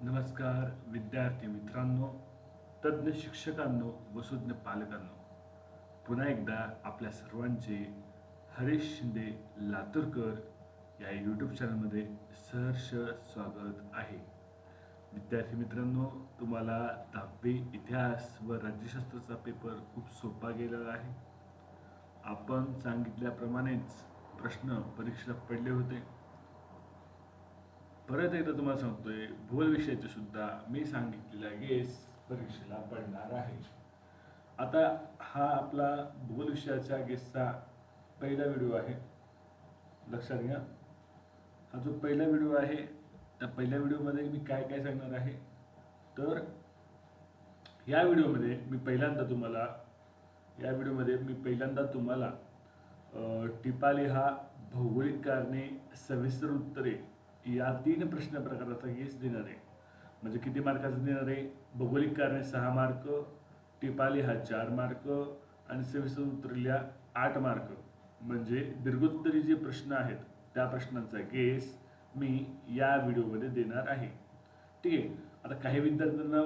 नमस्कार विद्यार्थी मित्रांनो तज्ज्ञ शिक्षकांनो व सुज्ञ पालकांनो. पुन्हा एकदा आपल्या सर्वांचे हरीश शिंदे लातूरकर या यूट्यूब चॅनलमध्ये सहर्ष स्वागत आहे. विद्यार्थी मित्रांनो तुम्हाला दहावी इतिहास व राज्यशास्त्राचा पेपर खूप सोपा गेलेला आहे. आपण सांगितल्याप्रमाणेच प्रश्न परीक्षेला पडले होते. परत एकदा तुम्हाला सांगतोय भूगोल विषयाचे सुद्धा मी सांगितलेला गेस परीक्षेला पडणार आहे. आता हा आपला भूगोल विषयाच्या गेसचा पहिला व्हिडिओ आहे. लक्षात घ्या. हा जो पहिला व्हिडिओ आहे त्या पहिल्या व्हिडिओमध्ये मी काय काय सांगणार आहे? तर या व्हिडिओमध्ये मी पहिल्यांदा तुम्हाला या व्हिडिओमध्ये मी पहिल्यांदा तुम्हाला टिपाली हा भौगोलिक कारणे सविस्तर उत्तरे या तीन प्रश्न प्रकाराचा गेस देणार आहे म्हणजे किती मार्काचं देणार आहे भौगोलिक कारणे सहा मार्क टिपाली हा चार मार्क आणि सविस्तर उतरल्या आठ मार्क. म्हणजे दीर्घोत्तरी जे प्रश्न आहेत त्या प्रश्नांचा गेस मी या व्हिडिओमध्ये देणार आहे. ठीक आहे? आता काही विद्यार्थ्यांना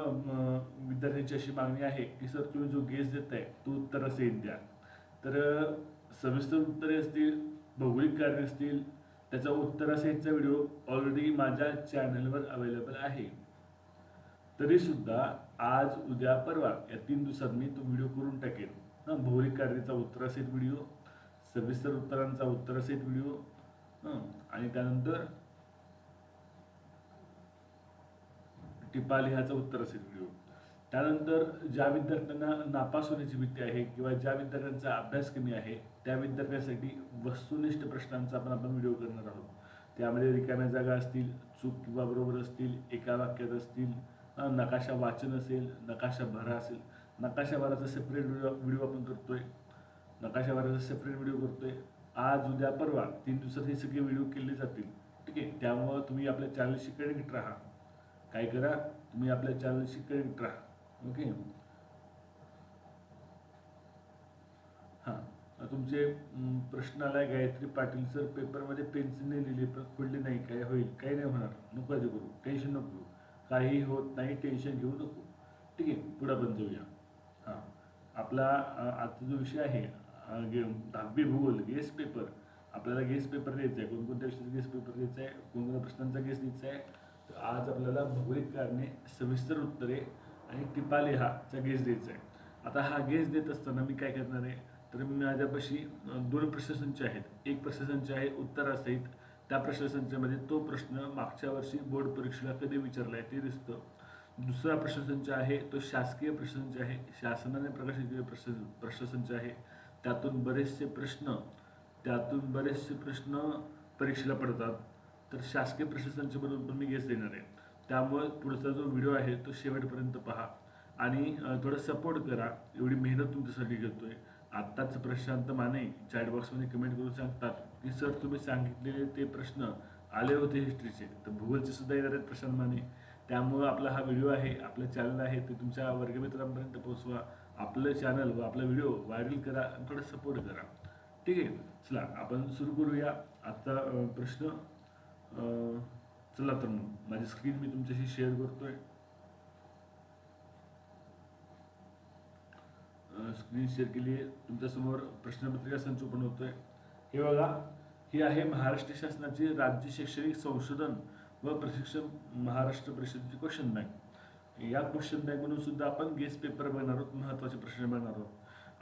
विद्यार्थ्यांची अशी मागणी आहे की सर तुम्ही जो गेस देताय तो उत्तर असेल द्या. तर सविस्तर उत्तरे असतील भौगोलिक कारणे असतील त्याचा उत्तरासहितचा व्हिडिओ ऑलरेडी माझ्या चॅनलवर अवेलेबल आहे. तरी सुद्धा आज उद्या परवा या तीन दिवसात मी तो व्हिडिओ करून टाकेन. हां भौरिक कार्यचा उत्तर व्हिडिओ सविस्तर उत्तरांचा उत्तर व्हिडिओ हं, आणि त्यानंतर टिपा लिहाचा उत्तर व्हिडिओ. त्यानंतर ज्या विद्यार्थ्यांना नापास होण्याची भीती आहे किंवा ज्या विद्यार्थ्यांचा अभ्यास कमी आहे त्या विद्यार्थ्यांसाठी वस्तुनिष्ठ प्रश्नांचा आपण आपण व्हिडिओ करणार आहोत. त्यामध्ये रिकाम्या जागा असतील चूक किंवा बरोबर असतील एका वाक्यात असतील नकाशा वाचन असेल नकाशा भरा असेल नकाशा भराचा सेपरेट व्हिडिओ व्हिडिओ आपण करतोय नकाशा भराचा सेपरेट व्हिडिओ करतोय. आज उद्या परवा तीन दिवसात हे सगळे व्हिडिओ केले जातील. ठीक आहे? त्यामुळं तुम्ही आपल्या चॅनलशी कनेक्ट राहा. काय करा? तुम्ही आपल्या चॅनलशी कनेक्ट राहा. ओके हां. तुमचे अं, प्रश्न आलाय गायत्री पाटील सर पेपरमध्ये पेन्सिलने लिहिले पण खोडले नाही काय होईल? काही नाही होणार. नको ते करू. टेन्शन नको घेऊ. काही होत नाही टेन्शन घेऊ नको. ठीक आहे पुढं आपण जाऊया. हां. आपला अं, आजचा जो विषय आहे अं, गे- दहावी भूगोल गेस पेपर आपल्याला गेस पेपर द्यायचा आहे. कोणकोणत्या विषयाचा गेस पेपर द्यायचा आहे? कोणकोणत्या प्रश्नांचा गेस द्यायचा आहे? तर आज आपल्याला भौगोलिक कारणे सविस्तर उत्तरे आणि टिपाले हा चा गेस द्यायचा आहे आता हा गेस देत असताना मी काय करणार आहे? तर मी माझ्यापाशी दोन प्रश्नसंच आहेत. एक प्रश्नसंच आहे उत्तरासहित. त्या प्रश्नसंचामध्ये तो प्रश्न मागच्या वर्षी बोर्ड परीक्षेला कधी विचारला आहे ते दिसतं. दुसरा प्रश्नसंच आहे तो शासकीय प्रश्नसंच आहे. शासनाने प्रकाशित केलेले प्रश्न प्रश्नसंच आहे. त्यातून बरेचसे प्रश्न त्यातून बरेचसे प्रश्न परीक्षेला पडतात. तर शासकीय प्रशासनाच्या बरोबर मी गेस देणार आहे. त्यामुळे पुढचा जो व्हिडिओ आहे तो शेवटपर्यंत पहा. आणि थोडं सपोर्ट करा. एवढी मेहनत तुमच्यासाठी घेतोय. आत्ताच प्रशांत माने चॅटबॉक्समध्ये कमेंट करून सांगतात की सर तुम्ही सांगितलेले ते प्रश्न आले होते हिस्ट्रीचे तर भूगोलचे सुद्धा येणार आहेत प्रशांत माने. त्यामुळं आपला हा व्हिडिओ आहे आपलं चॅनल आहे ते तुमच्या वर्गमित्रांपर्यंत पोहोचवा. आपलं चॅनल व आपला व्हिडिओ व्हायरल करा आणि थोडं सपोर्ट करा. ठीक आहे? चला आपण सुरू करूया. आजचा प्रश्न. चला तर मग. माझी स्क्रीन मी तुमच्याशी शेअर करतोय. स्क्रीन शेअर केली आहे तुमच्यासमोर प्रश्नपत्रिका संच पण होतोय. हे बघा. ही आहे महाराष्ट्र शासनाची राज्य शैक्षणिक संशोधन व प्रशिक्षण महाराष्ट्र परिषदेची क्वेश्चन बँक या क्वेश्चन बँक म्हणून सुद्धा आपण गेस्ट पेपर बघणार आहोत. महत्त्वाचे प्रश्न बघणार आहोत.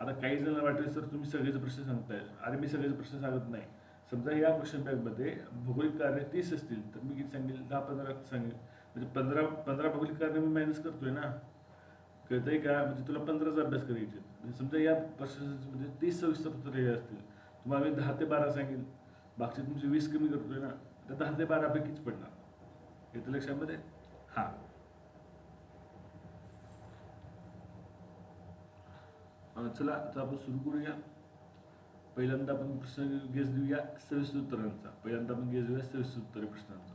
आता काही जण वाटेल सर तुम्ही सगळेच प्रश्न सांगताय. अरे मी सगळेच प्रश्न सांगत नाही. समजा या क्वेश्चन बँकमध्ये भौगोलिक कार्य तीस असतील तर मी किती सांगेल? दहा पंधरा सांगेल. म्हणजे पंधरा पंधरा भौगोलिक कार्य मी मायनस करतोय ना? कळतंय का? म्हणजे तुला पंधराचा अभ्यास करायचे म्हणजे समजा या प्रश्नामध्ये तीस सव्वीस उत्तरे असतील. तुम्हाला मी दहा ते बारा सांगेल. बाकीचे तुमचे वीस कमी करतोय ना? तर दहा ते बारा पैकीच पडणार. येतं लक्षामध्ये हा. चला आता आपण सुरू करूया. पहिल्यांदा आपण प्रश्न गेस देऊया सविस्तर उत्तरांचा पहिल्यांदा आपण गेस देऊया सविस्तर उत्तरे प्रश्नांचा.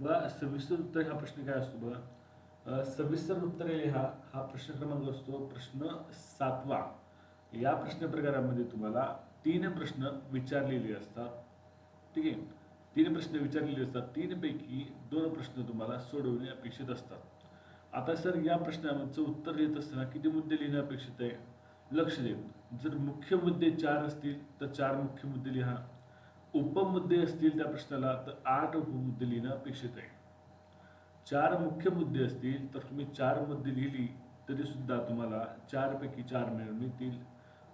बघा सविस्तर उत्तर हा प्रश्न काय असतो बघा? सविस्तर उत्तरे लिहा. हा प्रश्न क्रमांक असतो प्रश्न सातवा. या प्रश्न प्रकारामध्ये तुम्हाला तीन प्रश्न विचारलेले असतात. ठीक आहे? तीन प्रश्न विचारलेले असतात. तीनपैकी दोन प्रश्न तुम्हाला सोडवणे अपेक्षित असतात. आता सर या प्रश्नाचं उत्तर लिहित असताना किती मुद्दे लिहिणे अपेक्षित आहे? लक्ष देऊ जर मुख्य मुद्दे चार असतील तर चार मुख्य मुद्दे लिहा. उपमुद्दे असतील त्या प्रश्नाला तर आठ उपमुद्दे लिहिणं अपेक्षित आहे. चार मुख्य मुद्दे असतील तर तुम्ही चार मुद्दे लिहिली तरी सुद्धा तुम्हाला चारपैकी चार मिळ- मिळतील.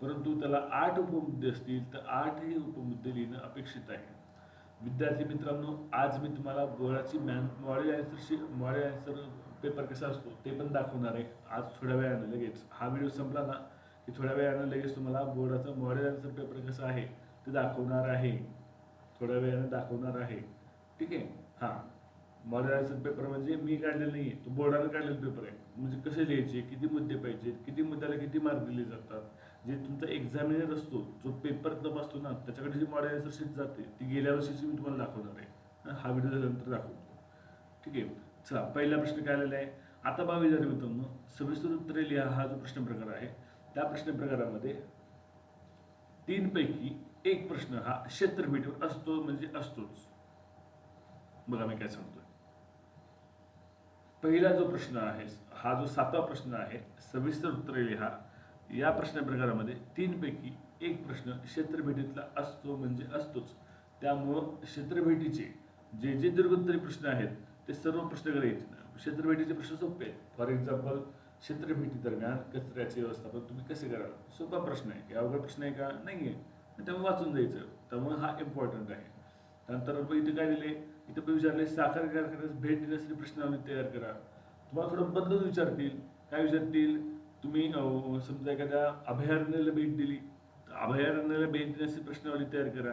परंतु त्याला आठ उपमुद्दे असतील तर आठही उपमुद्दे लिहिणं अपेक्षित आहे. विद्यार्थी मित्रांनो आज मी तुम्हाला बोर्डाची मॅन मॉडेल ॲन्सरशी मॉडेल ॲन्सर पेपर कसा असतो ते पण दाखवणार आहे. आज थोड्या वेळानं लगेच. हा व्हिडिओ संपला ना की थोड्या वेळानं लगेच तुम्हाला बोर्डाचा मॉडेल ॲन्सर पेपर कसा आहे ते दाखवणार आहे. थोड्या वेळानं दाखवणार आहे. ठीक आहे? हां. मॉडेल ॲन्सर पेपर म्हणजे मी काढलेलं नाही आहे तो बोर्डानं काढलेला पेपर आहे. म्हणजे कसे लिहायचे किती मुद्दे पाहिजेत किती मुद्द्याला किती मार्क दिले जातात? जे तुमचा एक्झामिनर असतो जो पेपर तपासतो ना त्याच्याकडे जी मॉडेल आन्सर शीट जाते ती गेल्या वर्षीची मी तुम्हाला दाखवणार आहे. हा व्हिडिओ झाल्यानंतर दाखवतो. ठीक आहे? चला पहिला प्रश्न काय आलेला आहे? आता बावीस हजार मित्रांनो. सविस्तर उत्तरे लिहा हा जो प्रश्न प्रकार आहे. त्या प्रश्न प्रकारामध्ये तीन पैकी एक प्रश्न हा क्षेत्रफीटीवर असतो म्हणजे असतोच. बघा मी काय सांगतोय. पहिला जो प्रश्न आहे हा जो सातवा प्रश्न आहे सविस्तर उत्तरे लिहा. या प्रश्न प्रकारामध्ये एक प्रश्न क्षेत्रभेटीतला असतो म्हणजे असतोच. त्यामुळं क्षेत्रभेटीचे जे जे दीर्घोत्तरी प्रश्न आहेत ते सर्व प्रश्न करायचे क्षेत्रभेटीचे प्रश्न सोपे आहेत. फॉर एक्झाम्पल क्षेत्रभेटी दरम्यान कचऱ्याचे व्यवस्थापन तुम्ही कसे कराल? सोपा प्रश्न आहे. की अवघड प्रश्न आहे का? नाही आहे त्यामुळे वाचून जायचं. त्यामुळे हा इम्पॉर्टंट आहे. त्यानंतर मग इथे काय दिले इथे पण विचारले साखर कारखान्यास भेट देण्यासाठी प्रश्नावली तयार करा. तुम्हाला थोडं बदलून विचारतील. काय विचारतील? तुम्ही समजा एखाद्या अभयारण्याला भेट दिली तर अभयारण्याला भेट देण्याची प्रश्नावली तयार करा.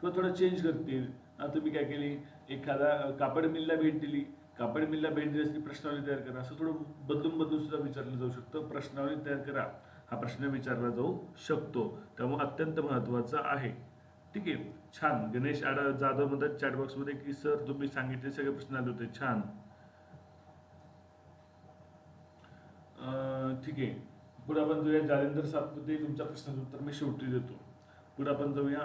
किंवा थोडं चेंज करतील. तुम्ही काय केली एखादा कापड मिलला भेट दिली कापड मिलला भेट देण्याची प्रश्नावली तयार करा. असं थोडं बदलून बदलून सुद्धा विचारलं जाऊ शकतं. प्रश्नावली तयार करा. हा प्रश्न विचारला जाऊ शकतो. त्यामुळे अत्यंत महत्त्वाचा आहे. ठीक आहे. छान. गणेश आड जाधव म्हणतात चॅटबॉक्समध्ये की सर तुम्ही सांगितले सगळे प्रश्न आले होते. छान अं, ठीक आहे. पुढे आपण जाऊया. जालेंदर सातपुते तुमच्या प्रश्नाचं उत्तर मी शेवटी देतो. पुढे आपण जाऊया.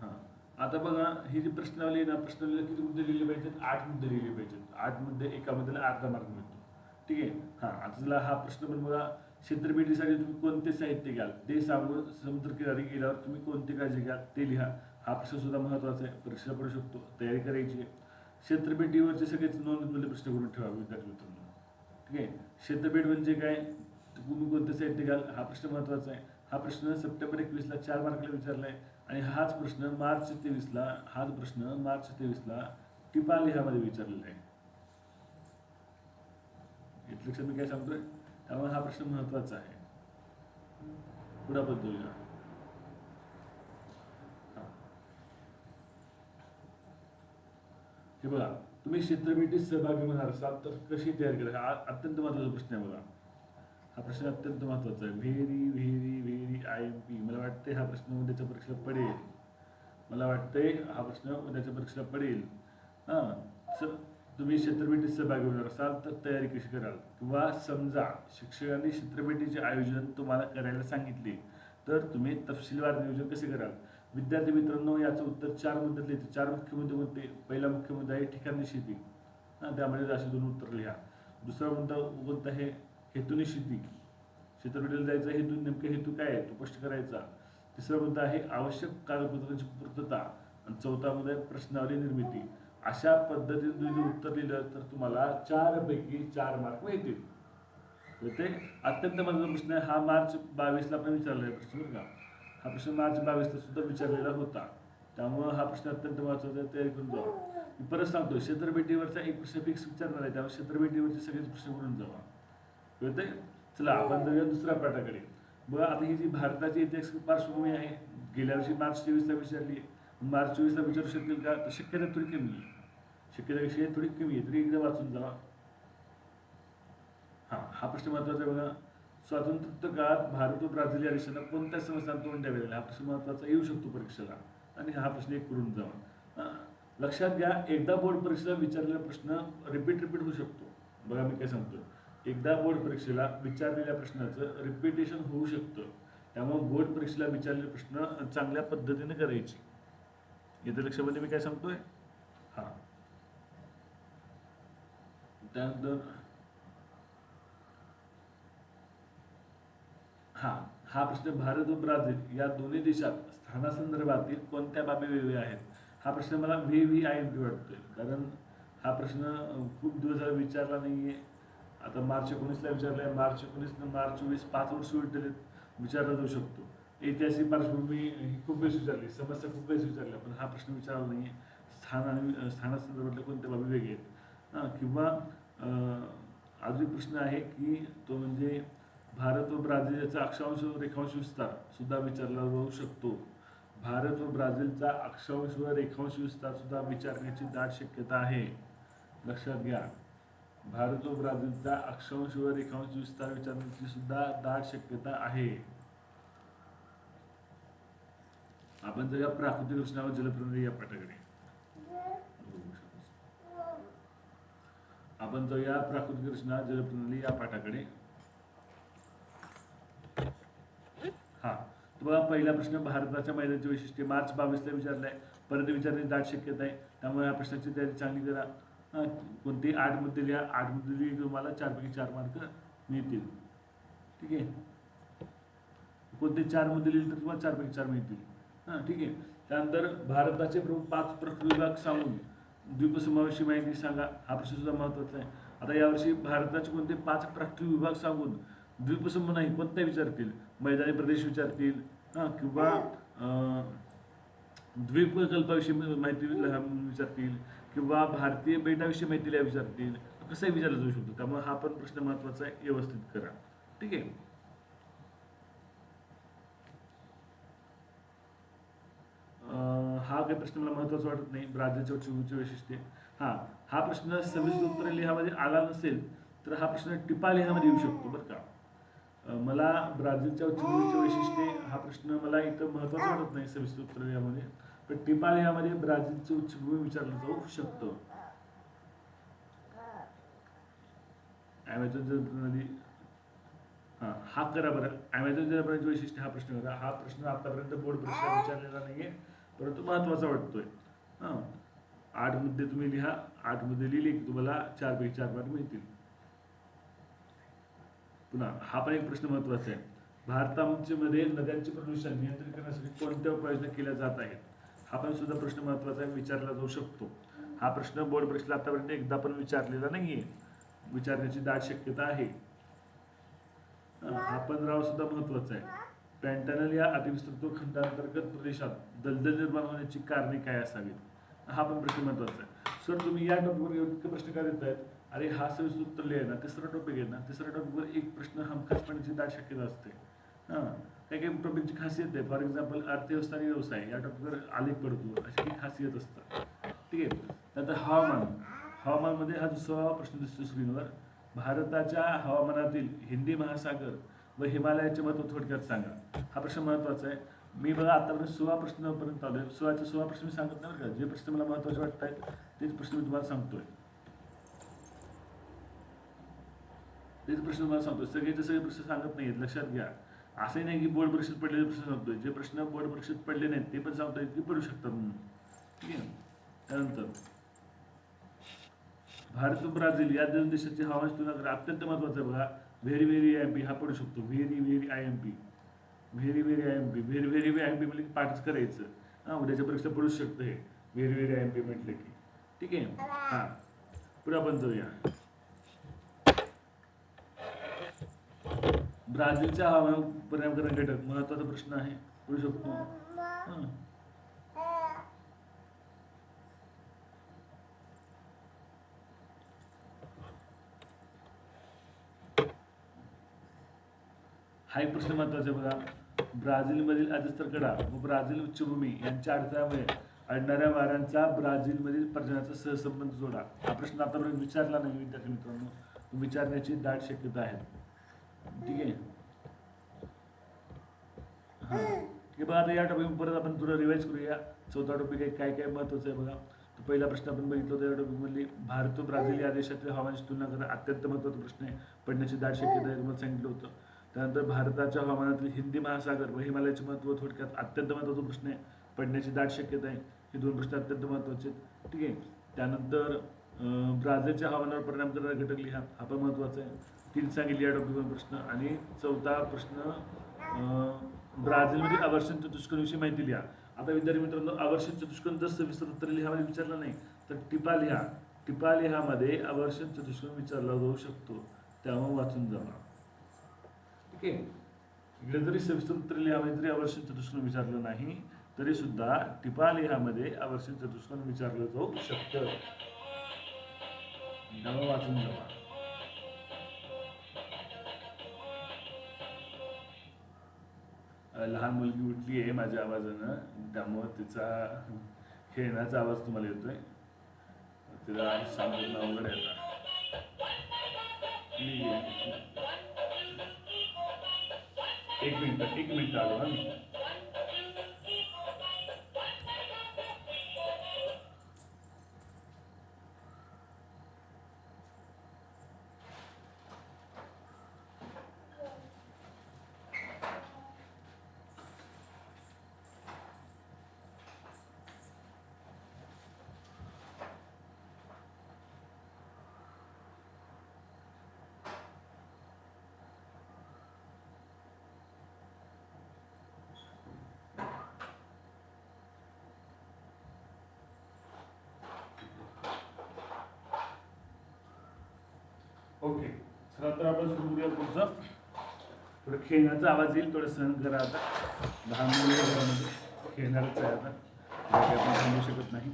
हां. आता बघा ही जी प्रश्नावली आहे ना प्रश्नावलीला किती मुद्दे लिहिले पाहिजेत? आठ मुद्दे लिहिले पाहिजेत. आठ मुद्दे एका मुद्द्याला अर्धा मार्क मिळतो. ठीक आहे? हां. आता तुला हा प्रश्न पण बघा. क्षेत्रपेटीसाठी तुम्ही कोणते साहित्य घ्याल? ते सांगून समुद्रकिनारी गेल्यावर तुम्ही कोणती काळजी घ्याल? ते लिहा. हा प्रश्न सुद्धा महत्त्वाचा आहे. परीक्षेला पडू शकतो. तयारी करायची आहे. क्षेत्रपेटीवरचे सगळेच नोंदमध्ये प्रश्न करून ठेवा विद्यार्थी मित्रांनो. ठीक आहे? क्षेत्रपेठ म्हणजे काय? तुम्ही कोणतं साहित्य घ्याल? हा प्रश्न महत्त्वाचा आहे. हा प्रश्न सप्टेंबर एकवीसला चार मार्कला विचारला आहे आणि हाच प्रश्न मार्च तेवीसला हाच प्रश्न मार्च तेवीसला टिपा लिहामध्ये विचारलेला आहे. इथलं मी काय सांगतोय? त्यामुळे हा प्रश्न महत्त्वाचा आहे. पुढा बदलूया जाऊया हा. हे बघा तुम्ही क्षेत्रमिटीत सहभागी होणार असाल तर कशी तयार करा हा अत्यंत महत्त्वाचा प्रश्न आहे बघा. हा प्रश्न अत्यंत महत्त्वाचा आहे. Very very very I M P. मला वाटते हा प्रश्न उद्याच्या परीक्षेला पडेल. मला वाटतंय हा प्रश्न उद्याच्या परीक्षेला पडेल. हां सर तुम्ही क्षेत्रपेटीत सहभागी होणार असाल तर तयारी कशी कराल? किंवा समजा शिक्षकांनी क्षेत्रपेटीचे आयोजन तुम्हाला करायला सांगितले तर तुम्ही तपशीलवार नियोजन कसे कराल? विद्यार्थी मित्रांनो याचं उत्तर चार मुद्द्यातले येते चार मुख्य मुद्दे कोणते? पहिला मुख्य मुद्दा आहे ठिकाणी शेती हां त्यामध्ये असे दोन उत्तर लिहा. दुसरा मुद्दा कोणता आहे? हेतूने शेती क्षेत्रभेटीला जायचा हेतू नेमका हेतू काय आहे? तो स्पष्ट करायचा. तिसरा मुद्दा आहे आवश्यक कागदपत्रांची पूर्तता. आणि चौथा मुद्दा आहे प्रश्नावली निर्मिती. अशा पद्धतीने तुम्ही जर उत्तर दिलं तर तुम्हाला चार पैकी चार मार्क मिळतील. तर ते अत्यंत महत्त्वाचा प्रश्न आहे. हा मार्च बावीसला पण विचारला आहे प्रश्न बरं का? हा प्रश्न मार्च बावीसला सुद्धा विचारलेला होता. त्यामुळं हा प्रश्न अत्यंत महत्त्वाचा तयारी करून जावा मी परत सांगतो क्षेत्रभेटीवरचा एक प्रश्न फिक्स विचारणार आहे त्यामुळे क्षेत्रभेटीवरचे सगळेच प्रश्न करून जावा. कळतंय? चला आपण जाऊया दुसऱ्या पाठाकडे. बघा आता ही जी भारताची ऐतिहासिक पार्श्वभूमी आहे गेल्या वर्षी मार्च तेवीसला विचारली. मार्च चोवीसला विचारू शकतील का? तर शक्यता थोडी कमी आहे. शक्यता थोडी कमी आहे तरी एकदा वाचून जावा. हा हा प्रश्न महत्त्वाचा आहे बघा. स्वातंत्र्य काळात भारत व ब्राझील या देशांना कोणत्या समस्यांना तोंड द्यावे लागले? हा प्रश्न महत्त्वाचा येऊ शकतो परीक्षेला. आणि हा प्रश्न एक करून जावा लक्षात घ्या एकदा बोर्ड परीक्षेला विचारलेला प्रश्न रिपीट रिपीट होऊ शकतो. बघा मी काय सांगतो एकदा बोर्ड परीक्षेला विचारलेल्या प्रश्नाचं रिपिटेशन होऊ शकतं. त्यामुळे बोर्ड परीक्षेला विचारलेले प्रश्न चांगल्या पद्धतीने करायचे. येत्या लक्षामध्ये मी काय सांगतोय? हा. त्यानंतर हा हा प्रश्न भारत व ब्राझील या दोन्ही देशात स्थानासंदर्भातील कोणत्या बाबी वेगळ्या आहेत? हा प्रश्न मला V V I M P वाटतोय. कारण हा प्रश्न खूप दिवस झाला विचारला आहे आता मार्च एकोणीसला विचारला आहे मार्च एकोणीस मार्च चोवीस पाच वर्ष विचारले विचारला जाऊ शकतो. ऐतिहासिक पार्श्वभूमी ही खूप वेळेस विचारली. समस्या खूप वेळेस विचारल्या पण हा प्रश्न विचारला नाही आहे स्थान आणि अं, स्थानासंदर्भातल्या कोणत्या बाबी वेगळे आहेत? किंवा अजून प्रश्न आहे की तो म्हणजे भारत व ब्राझील याचा अक्षांश व रेखांश विस्तार सुद्धा विचारला जाऊ शकतो. भारत व ब्राझीलचा अक्षांश व रेखांश विस्तार सुद्धा विचारण्याची दाट शक्यता आहे. लक्षात घ्या भारत व ब्राझीलचा अक्षांश व रेखांश विस्तार विचारण्याची सुद्धा दाट शक्यता आहे. आपण जर या प्राकृतिक रचनावर जलप्रणाली या पाठाकडे आपण जाऊया प्राकृतिक रचना जलप्रणाली या पाठाकडे हा. बघा पहिला प्रश्न भारताच्या मैदानाचे वैशिष्ट्य. मार्च बावीसला विचारलाय परत विचारण्याची दाट शक्यता आहे त्यामुळे या प्रश्नाची तयारी चांगली करा. कोणती आठमध्ये लिहा. आठ मुद्दे लिहि तुम्हाला चारपैकी चार मार्क मिळतील. ठीक आहे? कोणते चारमध्ये लिहिले तर तुम्हाला चारपैकी चार मिळतील. हां ठीक आहे. त्यानंतर भारताचे प्रमुख पाच प्रकृती विभाग सांगून द्वीपसमावेशी माहिती सांगा. हा प्रश्न सुद्धा महत्त्वाचा आहे. आता यावर्षी भारताचे कोणते पाच प्राकृतिक विभाग सांगून द्वीपसमूह नाही कोणत्या विचारतील? मैदानी प्रदेश विचारतील. हां किंवा द्वीपकल्पाविषयी माहिती विचारतील. किंवा भारतीय बेटाविषयी माहिती लिहा विचारतील. कसंही विचारलं जाऊ शकतो. त्यामुळे हा पण प्रश्न महत्त्वाचा आहे. व्यवस्थित करा. ठीक आहे? हा काही प्रश्न मला महत्त्वाचा वाटत नाही. ब्राझीलच्या उच्च वैशिष्ट्ये. हा हा प्रश्न सविस्तर उत्तर लिहामध्ये आला नसेल तर हा प्रश्न टिपा लिहामध्ये येऊ शकतो बरं का? मला ब्राझीलच्या चिवूचे वैशिष्ट्ये हा प्रश्न मला इथं महत्त्वाचा वाटत नाही सविस्तर उत्तर लिहामध्ये पण टिपा लिहामध्ये ब्राझीलचं उच्चभूमी विचारलं जाऊ शकतं. ॲमेझॉन जलप्रणाली हां हा करा बरं. ॲमेझॉन जलप्रणालीचे वैशिष्ट्य हा प्रश्न करा. हा प्रश्न आतापर्यंत बोर्ड परीक्षा विचारलेला नाहीये परंतु महत्त्वाचा वाटतोय. हां. आठ मुद्दे तुम्ही लिहा. आठ मुद्दे लिहिले की तुम्हाला चार पैकी चार मार्क मिळतील. पुन्हा हा पण एक प्रश्न महत्त्वाचा आहे. भारतामध्ये नद्यांचे प्रदूषण नियंत्रित करण्यासाठी कोणत्या उपाययोजना केल्या जात आहेत? हा पण सुद्धा प्रश्न महत्त्वाचा आहे विचारला जाऊ शकतो. हा प्रश्न बोर्ड परीक्षेला आतापर्यंत एकदा पण विचारलेला नाहीये. विचारण्याची दाट शक्यता आहे. हा पण राव सुद्धा महत्त्वाचा आहे. पॅन्टॅनल या अतिविस्तृत खंडांतर्गत प्रदेशात दलदल निर्माण होण्याची कारणे काय असावीत? हा पण प्रश्न महत्त्वाचा आहे. सर तुम्ही या टॉपिकवर योग्य प्रश्न का देत आहेत अरे हा सविस्तर उत्तर लिहाय ना तिसरा टॉपिक आहे ना तिसऱ्या टॉपिकवर एक प्रश्न हमखास पडण्याची दाट शक्यता असते. हां काही काही टॉपिकची खासियत आहे. फॉर एक्झाम्पल अर्थव्यवस्था आणि व्यवसाय या टॉपिकवर आलेख पडतो अशी काही खासियत असतात. ठीक आहे? नंतर हवामान. हवामानमध्ये हा दुसरा प्रश्न दिसतो स्क्रीनवर भारताच्या हवामानातील हिंदी महासागर व हिमालयाचे महत्त्व थोडक्यात सांगा. हा प्रश्न महत्त्वाचा आहे. मी बघा आतापर्यंत सोळा प्रश्नापर्यंत आहे सोळाचे सोळा प्रश्न मी सांगत नाही बरं का. जे प्रश्न मला महत्त्वाचे वाटत आहेत तेच प्रश्न मी तुम्हाला सांगतोय. तेच प्रश्न मला सांगतो. सगळेचे सगळे प्रश्न सांगत नाहीत लक्षात घ्या. असं नाही की बोर्ड परीक्षेत पडलेले प्रश्न सांगतोय. जे प्रश्न बोर्ड परीक्षेत पडले नाहीत ते पण सांगतोय की पडू शकतात म्हणून. ठीक आहे? त्यानंतर भारत ब्राझील या दोन देशाची हवामान तुलना करा अत्यंत महत्वाचं बघा. Very very I M P हा पडू शकतो. Very very I M P very very I M P very very I M P म्हणजे पाठच करायचं. हां उद्याच्या परीक्षा पडू शकतं. हे very very I M P म्हटलं की. ठीक आहे? हां. पुढे आपण जाऊया. ब्राझीलच्या हवामान परिणाम घटक महत्त्वाचा प्रश्न आहे. बोलू शकतो. हा. एक प्रश्न महत्त्वाचा आहे बघा. ब्राझीलमधील अजस्तर कडा व ब्राझील उच्चभूमी यांच्या अडथळ्यामुळे अडणाऱ्या वाऱ्यांचा ब्राझीलमधील पर्जनाचा सहसंबंध जोडा. हा प्रश्न आतापर्यंत विचारला नाही विद्यार्थी मित्रांनो. विचारण्याची दाट शक्यता आहे. ठीक आहे. हे. बघा आता या टॉपिक परत आपण थोडं रिवाईज करूया. चौथा टॉपिक आहे काय काय महत्वाचं आहे बघा. तर पहिला प्रश्न आपण बघितला होता या टॉपिकमधली भारत ब्राझील या देशातील हवामानाची तुलना करणं अत्यंत महत्त्वाचा प्रश्न आहे. पडण्याची दाट शक्यता आहे तुम्हाला सांगितलं होतं. त्यानंतर भारताच्या हवामानातील हिंदी महासागर व हिमालयाचे महत्त्व थोडक्यात अत्यंत महत्त्वाचा प्रश्न आहे. पडण्याची दाट शक्यता आहे हे दोन प्रश्न अत्यंत महत्त्वाचे आहेत. ठीक आहे. त्यानंतर ब्राझीलच्या हवामानावर परिणाम करणारा घटक लिहा हा पण महत्त्वाचा आहे. तीन सांगितले या टॉपिकवर प्रश्न आणि चौथा प्रश्न अं, ब्राझीलमध्ये आवर्षण चतुष्कोणाविषयी माहिती लिहा. आता विद्यार्थी मित्रांनो आवर्षण चतुष्कोण जर सविस्तर उत्तर लिहामध्ये विचारलं नाही तर टिपा लिहा. टिपा लिहामध्ये आवर्षण चतुष्कोण विचारला जाऊ शकतो. त्यामुळे वाचून जावा ठीक आहे? इकडे जरी सविस्तर उत्तर लिहामध्ये जरी आवर्षण चतुष्कोण विचारलं नाही तरी सुद्धा टिपा लिहामध्ये आवर्षण चतुष्कोण विचारलं जाऊ शकतं. त्यामुळे वाचून जावा लहान मुलगी उठली आहे माझ्या आवाजानं. त्यामुळं तिचा खेळण्याचा आवाज तुम्हाला येतोय. तिला सांगून अवघड आहे आता. एक मिनिट एक मिनिट आलो हा मी ओके चला तर आपण सुरू करूया पुढचं. थोडं खेळण्याचा आवाज येईल थोडं सहन करा आता. दहा मुलं घरामध्ये म्हणजे खेळणारच आहे आता. बाकी आपण सांगू शकत नाही.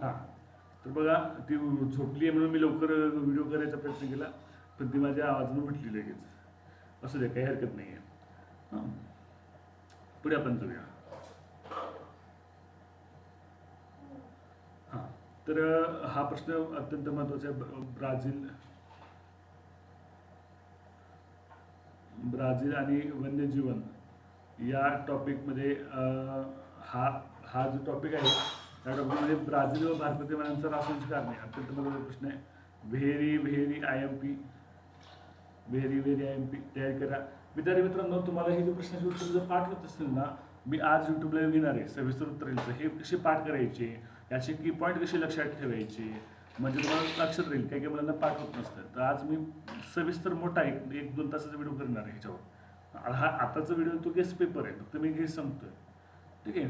हां. तर बघा ती झोपली आहे म्हणून मी लवकर व्हिडिओ करायचा प्रयत्न केला. पण ती माझ्या आवाजानं उठली लगेच. असं दे काही हरकत नाही आहे हां. पुढे आपण जाऊया. हां. तर हा प्रश्न अत्यंत महत्त्वाचा आहे. ब्राझील ब्राझील आणि वन्यजीवन या टॉपिकमध्ये हा हा जो टॉपिक आहे त्या टॉपिकमध्ये ब्राझील व भारतातील वनांचा रासायनिक कारणे. अत्यंत महत्त्वाचा प्रश्न आहे. Very very I M P very very I M P तयार करा. विद्यार्थी मित्रांनो तुम्हाला हे जे प्रश्नाचे उत्तर जर पाठ होत असतील ना मी आज यूट्यूबला घेणार आहे. सविस्तर उत्तरांचं हे कसे पाठ करायचे? याचे की पॉईंट कसे लक्षात ठेवायचे? म्हणजे तुम्हाला लक्षात राहील काही काही मुलांना पाठ होत नसतं. तर आज मी सविस्तर मोठा एक एक दोन तासाचा व्हिडिओ करणार आहे ह्याच्यावर. हा आताचा व्हिडिओ तो गेस्ट पेपर आहे फक्त मी गेस सांगतोय ठीक आहे?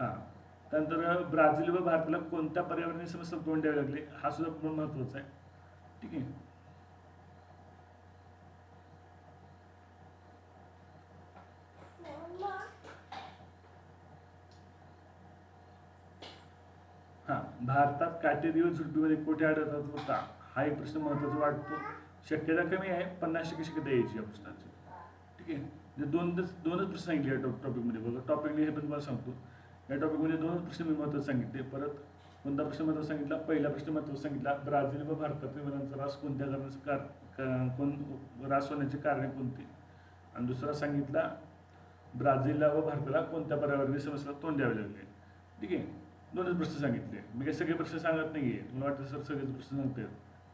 हां. त्यानंतर ब्राझील व भारताला कोणत्या पर्यावरणीय समस्या तोंड द्यावे लागले हा सुद्धा महत्त्वाचा आहे. ठीक आहे हां भारतात काटेरी व झुडपीमध्ये कुठे आढळतात होता. हा एक प्रश्न महत्त्वाचा वाटतो. शक्यता कमी आहे पन्नास टक्के शक्यता यायची या प्रश्नाची? ठीक आहे. म्हणजे दोनच दोनच प्रश्न सांगितले या टॉप टॉपिकमध्ये. बघा टॉपिकने हे पण तुम्हाला सांगतो. या टॉपिकमध्ये दोनच प्रश्न मी महत्त्वाचे सांगितले. परत कोणता प्रश्न महत्त्वाचा सांगितला? पहिला प्रश्न महत्त्वाचा सांगितला ब्राझील व भारतात विमानांचा रास कोणत्या कारणाचे कार का- कोण रास होण्याची कारणे कोणती? आणि दुसरा सांगितला ब्राझीलला व भारताला कोणत्या पर्यावरणीय समस्येला तोंड द्यावे लागले? ठीक आहे. दोनच प्रश्न सांगितले. मी काही सगळे प्रश्न सांगत नाही आहे तुला वाटतं सर सगळेच प्रश्न सांगते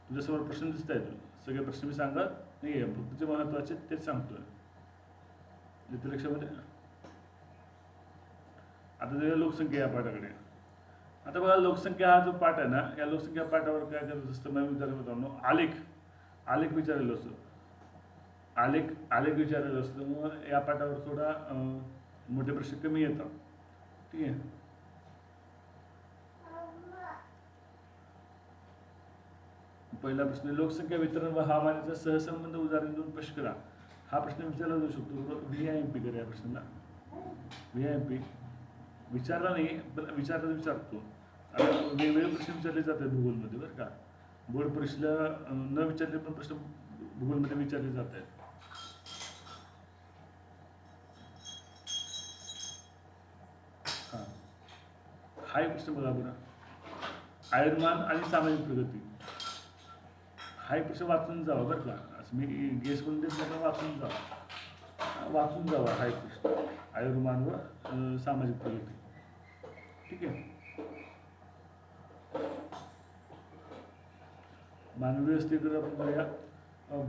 तुझ्यासमोर प्रश्न दिसत आहेत सगळे प्रश्न मी सांगत नाही आहे फक्त जे महत्त्वाचे तेच सांगतोय. येते लक्षामध्ये? आता जे लोकसंख्या या पाठाकडे. आता बघा लोकसंख्या हा जो पाठ आहे ना या लोकसंख्या पाठावर काय करत असतं? मी विचारत मित्रांनो आलेख. आलेख विचारलेलो असतो. आलेख आलेख विचारलेलो असतो. मग या पाठावर थोडा मोठे प्रश्न कमी येतात. ठीक आहे? पहिला प्रश्न लोकसंख्या वितरण व हवामानाचा सहसंबंध उदाहरण देऊन प्रश्न करा. हा प्रश्न विचारला जाऊ शकतो. व्ही आय एम पी करा या प्रश्नाला. व्ही आय एम पी विचारला नाही पण विचारला विचारतो. वेगवेगळे प्रश्न विचारले जातात भूगोलमध्ये बरं का. बोर्ड परीक्षेला न विचारले पण प्रश्न भूगोलमध्ये विचारले जात आहेत हां. हा एक प्रश्न बघा बरं. आयुर्मान आणि सामाजिक प्रगती. हायपेक्षा वाचून जावं बरं का? असं मी गेस करून देत नाही वाचून जावा. वाचून जावं हायपेक्षा आयुर्मान व सामाजिक प्रगती. ठीक आहे? मानवी वस्तीकडे आपण बघूया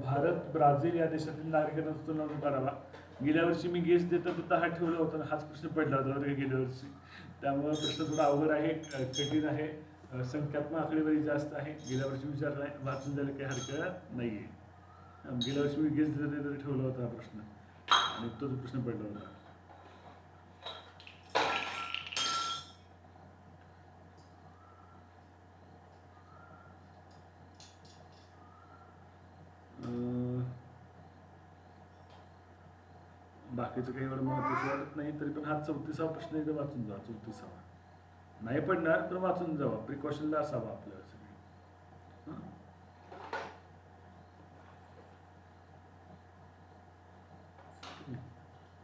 भारत ब्राझील या देशातील नागरिकांना तुलना करावा. गेल्या वर्षी मी गेस देता तर हा ठेवला होता. हाच प्रश्न पडला होता गेल्या वर्षी. त्यामुळे प्रश्न थोडा अवघड आहे कठीण आहे. संख्यात्मक आकडेवारी जास्त आहे. गेल्या वर्षी विचारला आहे वाचून जायला काही हरकत नाही आहे गेल्या वर्षी मी गेस देता तरी ठेवला होता हा प्रश्न. आणि तोच प्रश्न पडला होता. अं, बाकीचं काही एवढं महत्वाचं वाटत नाही तरी पण हा चौतीसावा प्रश्न एकदा वाचून जा. चौतीसावा. नाही पडणार पण वाचून जावा. प्रिकॉशनला असावा आपल्याला सगळी.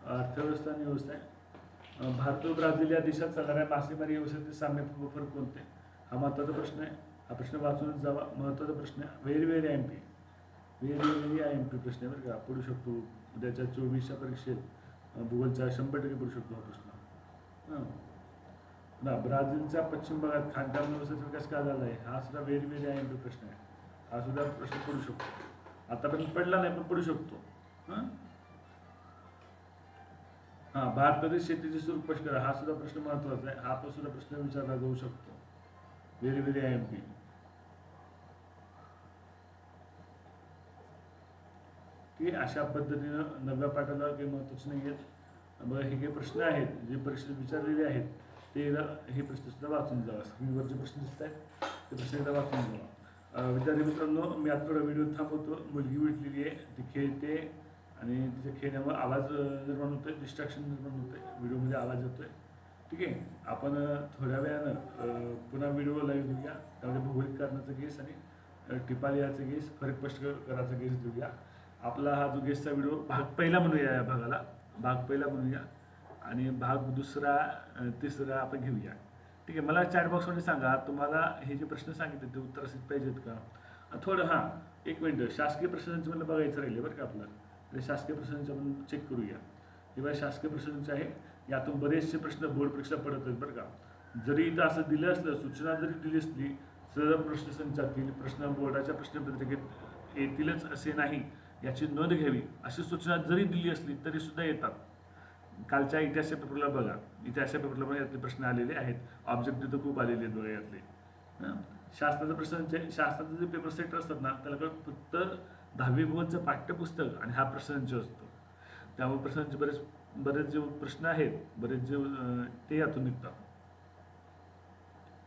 अर्थव्यवस्था आणि व्यवसाय. भारत व ब्राझील या देशात चालणाऱ्या मासेमारी व्यवसायाचे साम्य फरक कोणते? हा महत्त्वाचा प्रश्न आहे. हा प्रश्न वाचूनच जावा. महत्त्वाचा प्रश्न आहे. Very very I M P very very I M P प्रश्न आहे बरं का. पडू शकतो. उद्याच्या चोवीसच्या परीक्षेत अं, भूगोलच्या शंभर टक्के पडू शकतो हा प्रश्न. ना ब्राझीलच्या पश्चिम भागात खाणकाम व्यवस्थेचा विकास का झाला आहे हा सुद्धा very very I M P प्रश्न आहे. हा सुद्धा प्रश्न पडू शकतो. आतापर्यंत पडला नाही पण पडू शकतो. हां? हा भारतातील शेतीचे स्वरूप स्पष्ट करा. हा सुद्धा प्रश्न महत्त्वाचा आहे. हा पण सुद्धा प्रश्न विचारला जाऊ शकतो. Very very I M P की अशा पद्धतीनं नव्या पाठाला काही महत्त्वाचे नाही आहेत मग हे काही प्रश्न आहेत जे परीक्षेत विचारलेले आहेत. ते हे प्रश्नसुद्धा वाचून जावा स्क्रीनवरचे प्रश्न दिसत आहेत ते प्रश्न एकदा वाचून जावा अं, विद्यार्थी मित्रांनो मी आता थोडा व्हिडिओ थांबवतो मुलगी उठलेली आहे ती खेळते आणि तिच्या खेळण्यामुळे आवाज निर्माण होतो आहे डिस्ट्रॅक्शन निर्माण होतं होतोय व्हिडिओमध्ये आवाज आहे ठीक आहे आपण थोड्या वेळानं पुन्हा व्हिडिओ लाईव्ह घेऊया त्यामध्ये भौगोलिक कारणाचं गेस आणि अं, टिपालियाचं गेस फरक स्पष्ट करायचं गेस देऊया आपला हा जो गेसचा व्हिडिओ भाग पहिला म्हणूया या भागाला भाग पहिला म्हणूया आणि भाग दुसरा तिसरा आपण घेऊया. ठीक आहे मला चॅट बॉक्समध्ये सांगा तुम्हाला हे जे प्रश्न सांगितले ते उत्तर असेच पाहिजेत का? थोडं हां एक मिनटं. शासकीय प्रश्नांचं मला बघायचं राहिले बरं का आपलं. शासकीय प्रश्नांचे आपण चेक करूया. किंवा शासकीय प्रश्नांचे आहे. यातून बरेचसे प्रश्न बोर्ड परीक्षा पडत आहेत बरं का. जरी इथं असं दिलं असलं सूचना जरी दिली असली सर्व प्रश्नसंचातील प्रश्न बोर्डाच्या प्रश्नपत्रिकेत येतीलच असे नाही याची नोंद घ्यावी. अशी सूचना जरी दिली असली तरी सुद्धा येतात. कालच्या इतिहास पेपरला बघा. इतिहास पेपरला पण यातले प्रश्न आलेले आहेत. ऑब्जेक्टिव्ह तर खूप आलेले आहेत बघा यातले. शास्त्राचा प्रश्न जे शास्त्राचे जे पेपर सेट असतात ना त्याला फक्त दहावी भूगोलचं पाठ्यपुस्तक आणि हा प्रश्नांच असतो. त्यामुळे प्रश्नांचे बरेच बरेच जे प्रश्न आहेत बरेच जे ते यातून निघतात.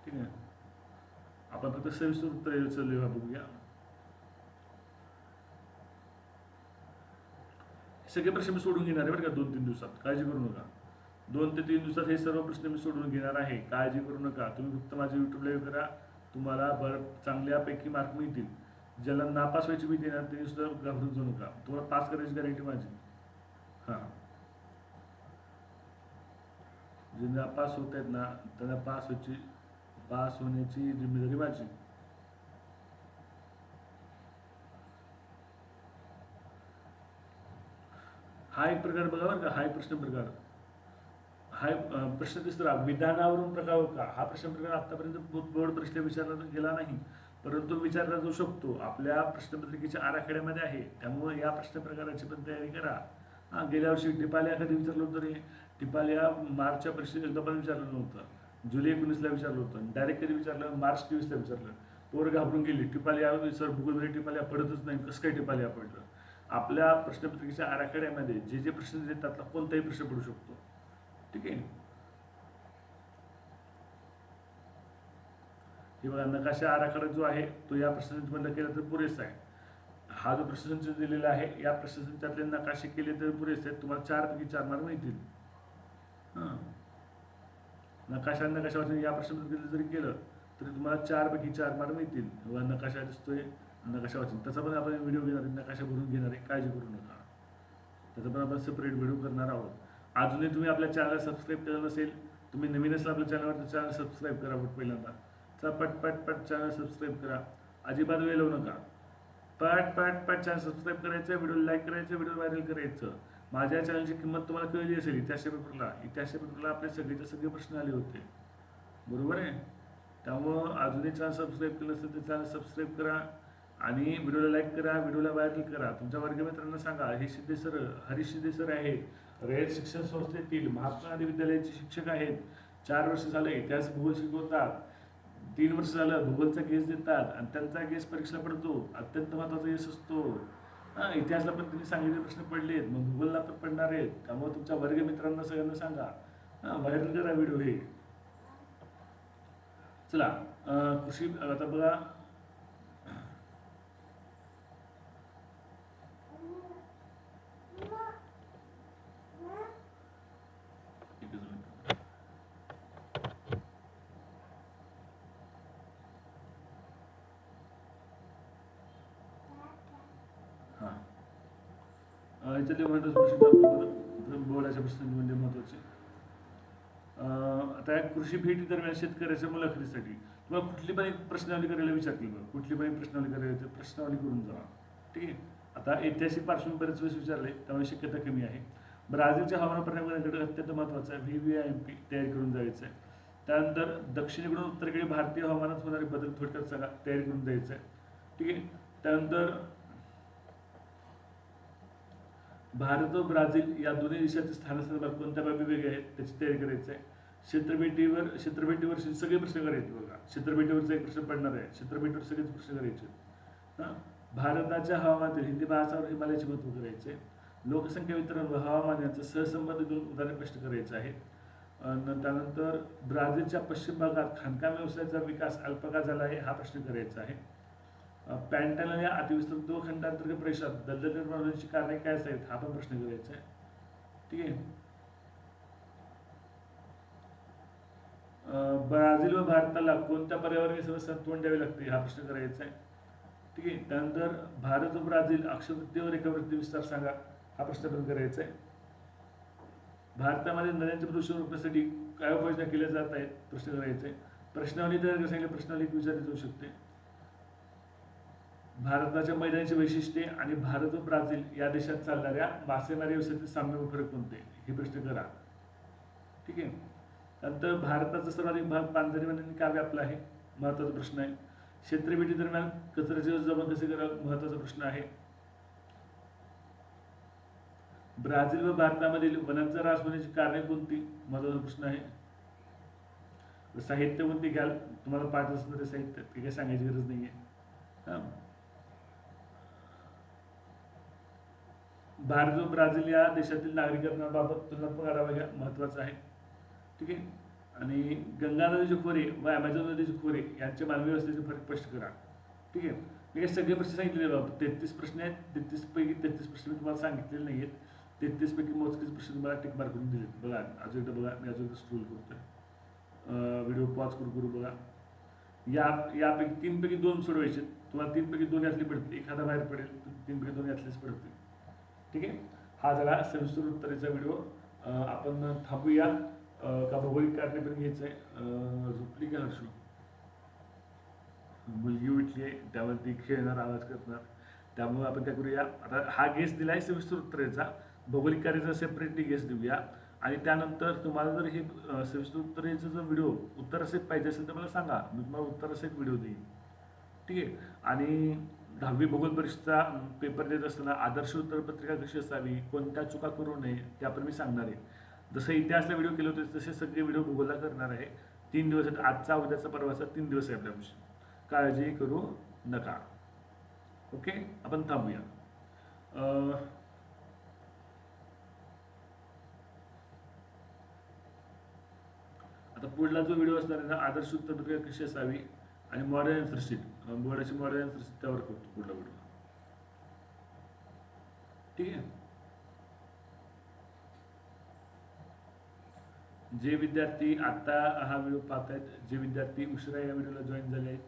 ठीक आहे? आपण फक्त सविस्तर उत्तर चालू बघूया. सगळे प्रश्न मी सोडून घेणार आहे बरं का दोन तीन दिवसात. काळजी करू नका. दोन ते तीन दिवसात हे सर्व प्रश्न मी सोडून घेणार आहे. काळजी करू नका. तुम्ही फक्त माझे युट्यूब लाईव्ह करा. तुम्हाला बर चांगल्यापैकी मार्क मिळतील. ज्याला नापास व्हायची भीती ना त्यांनी सुद्धा घाबरून जाऊ नका. तुम्हाला पास करायची गॅरंटी माझी. हां. जे नापास होत आहेत ना त्यांना पास व्हायची पास होण्याची जिम्मेदारी माझी. हा एक प्रकार बघा बरं का हा एक प्रश्न प्रकार. हा प्रश्न तिसरा विधानावरून प्रकार का हा प्रश्न प्रकार आतापर्यंत बो- बोर्ड परीक्षेला विचारला गेला नाही. परंतु विचारला जाऊ शकतो. आपल्या प्रश्नपत्रिकेच्या आराखड्यामध्ये आहे. त्यामुळे या प्रश्न प्रकाराची पण तयारी करा. हा गेल्या वर्षी टिपाल्या कधी विचारलं होतं रे? टिपालिया मार्चच्या परीक्षेत एकदा पण विचारलं नव्हतं. जुलै एकोणीसला विचारलं होतं. डायरेक्ट कधी विचारलं? मार्च तेवीसला विचारलं. पोर घाबरून गेली. टिपाल्या सर भूगोलमध्ये टिपाल्या पडतच नाही. कसं काय टिपाल्या पडलं? आपल्या प्रश्नपत्रिकेच्या आराखड्यामध्ये जे जे प्रश्न देतात त्यातला कोणताही प्रश्न पडू शकतो. ठीक आहे? हे बघा नकाशा आराखडा जो आहे तो या प्रश्नसंचमधला केला तर पुरेसा आहे. हा जो प्रश्नसंच दिलेला आहे या प्रश्नसंचातले नकाशे केले तर पुरेसे आहेत. तुम्हाला चार पैकी चार मार्क मिळतील. नकाशा नकाशा वाचून या प्रश्नपत्रिकेत जरी केलं तरी तुम्हाला चार पैकी चार मार्क मिळतील. किंवा नकाशा दिसतोय. नकाशा वाचन. त्याचा पण आपण व्हिडिओ घेणार आहे नकाशा भरून घेणार आहे काळजी करू नका. त्याचा पण आपण सेपरेट व्हिडिओ करणार आहोत. अजूनही तुम्ही आपल्या चॅनलला सबस्क्राईब केलं नसेल तुम्ही नवीन असला आपल्या चॅनलवर चॅनल सबस्क्राईब करा पहिल्यांदा. चला पट पट पट चॅनल सबस्क्राईब करा. अजिबात वेळ लावू नका. पट पट पट चॅनल सबस्क्राईब करायचं व्हिडिओ लाईक करायचं व्हिडिओ व्हायरल करायचं. माझ्या चॅनलची किंमत तुम्हाला कळली असेल इतिहास पेपरला इतिहास पेपरला आपले सगळेचे सगळे प्रश्न आले होते. बरोबर आहे? त्यामुळं अजूनही चॅनल सबस्क्राईब केलं असेल तर चॅनल सबस्क्राईब करा. आणि व्हिडिओला लाईक करा व्हिडिओला व्हायरल करा. तुमच्या वर्गमित्रांना सांगा हे शिंदे सर हरीश शिंदे सर आहेत. रयत शिक्षण संस्थेतील महात्मा गांधी विद्यालयाचे शिक्षक आहेत. चार वर्ष झाले इतिहास भूगोल शिकवतात. तीन वर्ष झालं भूगोलचा केस देतात आणि त्यांचा केस परीक्षेला पडतो. अत्यंत महत्त्वाचा केस असतो. हां इतिहासला पण त्यांनी सांगितले प्रश्न पडलेत मग भूगोलला पण पडणार आहेत. त्यामुळे तुमच्या वर्गमित्रांना सगळ्यांना सांगा. हां व्हायरल करा व्हिडिओ हे. चला कृषी आता बघा एकच मिनिट हां. याच्यातले महत्त्वाचे प्रश्न बोलायचे प्रश्न म्हणजे महत्त्वाचे आता या कृषी भेटी दरम्यान शेतकऱ्याच्या मुलाखतीसाठी तुम्हाला कुठली पण एक प्रश्नावली करायला विचारली बघ कुठली पण एक प्रश्नावली करायला प्रश्नावली करून जा. ठीक आहे? आता ऐतिहासिक पार्श्वभूमी बरेच वेळेस विचारले त्यामुळे शक्यता कमी आहे. ब्राझीलच्या हवामान परिणामाकडे अत्यंत महत्त्वाचं आहे. V V I M P तयारी करून जायचं आहे. त्यानंतर दक्षिणेकडून उत्तरेकडे भारतीय हवामानात होणारे बदल थोडक्यात सांगा. तयारी करून द्यायचं आहे. ठीक आहे? त्यानंतर भारत व ब्राझील या दोन्ही देशातील स्थानासंदर्भात कोणत्या बाबी वेगळ्या आहेत त्याची तयारी करायची आहे. क्षेत्रभेटीवर क्षेत्रभेटीवर सगळे प्रश्न करायचे बघा. क्षेत्रभेटीवरचा एक प्रश्न पडणार आहे. क्षेत्रभेटीवर सगळेच प्रश्न करायचे आहेत. भारताच्या हवामानातील हिंदी भाषावर हिमालयाचे महत्त्व करायचे लोकसंख्या वितरण व हवामान यांचं सहसंबंध दोन उदाहरण प्रश्न करायचं आहे त्यानंतर ब्राझीलच्या पश्चिम भागात खाणकाम व्यवसायाचा विकास अल्पका झाला आहे हा प्रश्न करायचा आहे. पॅन्टल आणि अतिविस्तृत खंडांतर्गत प्रदेशात दलदल निर्माण होण्याची कारणे काय आहेत हा पण प्रश्न करायचा आहे. ठीक आहे? ब्राझील व भारताला कोणत्या पर्यावरणीय समस्या तोंड द्यावी लागते हा प्रश्न करायचा आहे. ठीक आहे? त्यानंतर भारत व ब्राझील अक्षवृत्तीवर व विस्तार सांगा हा प्रश्न पण करायचा आहे. भारतामध्ये नद्यांचे प्रदूषण रोखण्यासाठी काय उपाययोजना केल्या जात आहेत प्रश्न करायचा आहे. प्रश्नावली तर सांगितलं प्रश्नावली विचारली जाऊ शकते. भारताच्या मैदानाची वैशिष्ट्ये आणि भारत व ब्राझील या देशात चालणाऱ्या मासेमारी व्यवसायातील साम्य फरक कोणते? हे प्रश्न करा. ठीक आहे? त्यानंतर भारताचा सर्वाधिक भाग पानझडी वनांनी का व्यापला आहे? महत्त्वाचा प्रश्न आहे. क्षेत्रभेटी दरम्यान कचऱ्याचे जमा कसे करा महत्त्वाचा प्रश्न आहे. ब्राझील व भारतामधील वनांचा ऱ्हास होण्याची कारणे कोणती? महत्त्वाचा प्रश्न आहे. साहित्य कोणती घ्याल? तुम्हाला पाठ असणारे साहित्य ते काही सांगायची गरज नाही आहे हां. भारत व ब्राझील या देशातील नागरिकांबाबत तुलनात्मक आढावा घ्या महत्त्वाचा आहे. ठीक आहे? आणि गंगा नदीचे खोरे व ॲमेझॉन नदीचे खोरे यांच्या मानवी व्यवस्थेचे फरक स्पष्ट करा. ठीक आहे? मी हे सगळे प्रश्न सांगितलेले बाबा. तेहतीस प्रश्न आहेत. तेहतीसपैकी तेहतीस प्रश्न मी तुम्हाला सांगितलेले नाही आहेत तेहतीसपैकी मोजकेच प्रश्न तुम्हाला टिक मार्क करून दिलेत. बघा अजून एकदा बघा. मी अजून एकदा स्क्रोल करतो व्हिडिओ पॉज करू करू बघा. या यापैकी तीनपैकी दोन सोडवायचे तुम्हाला तीनपैकी दोन यातले पडतील. एखादा बाहेर पडेल तीनपैकी दोन यातलेच पडतील. ठीक आहे? हा झाला सविस्तर उत्तरेचा व्हिडिओ. आपण थांबूया. का भौगोलिक कारणे पण घ्यायचं आहे. झोपली का हर्षू मुलगी उठली आहे त्यावरती खेळणार आवाज करणार. त्यामुळे आपण काय करूया? आता हा गेस दिला आहे सविस्तर उत्तरेचा भौगोलिक कार्याचा सेपरेटली गेस देऊया. आणि त्यानंतर तुम्हाला जर हे सविस्तर उत्तरेचा जर व्हिडिओ उत्तर असेल पाहिजे असेल तर मला सांगा. मी तुम्हाला उत्तर असेल व्हिडिओ देईन. ठीक आहे? आणि दहावी भूगोल परीक्षेचा पेपर देत असताना आदर्श उत्तरपत्रिका कशी असावी कोणत्या चुका करू नये त्या पण मी सांगणार आहे. जसं इतिहासला व्हिडिओ केले होते तसे सगळे व्हिडिओ भूगोलला करणार आहे. तीन दिवस आहेत आजचा उद्याचा परवाचा तीन दिवस आहे आपल्यापाशी काळजी करू नका. ओके? आपण थांबूया. आता पुढला जो व्हिडिओ असणार आहे ना आदर्श उत्तरपत्रिका कशी असावी आणि मॉडर्न आन्सर बोर्डाची मॉडर्न आन्सर त्यावर करतो पुढला व्हिडिओ ठीक आहे? जे विद्यार्थी आता हा व्हिडिओ पाहत आहेत जे विद्यार्थी उशिरा या व्हिडिओला जॉईन झाले आहेत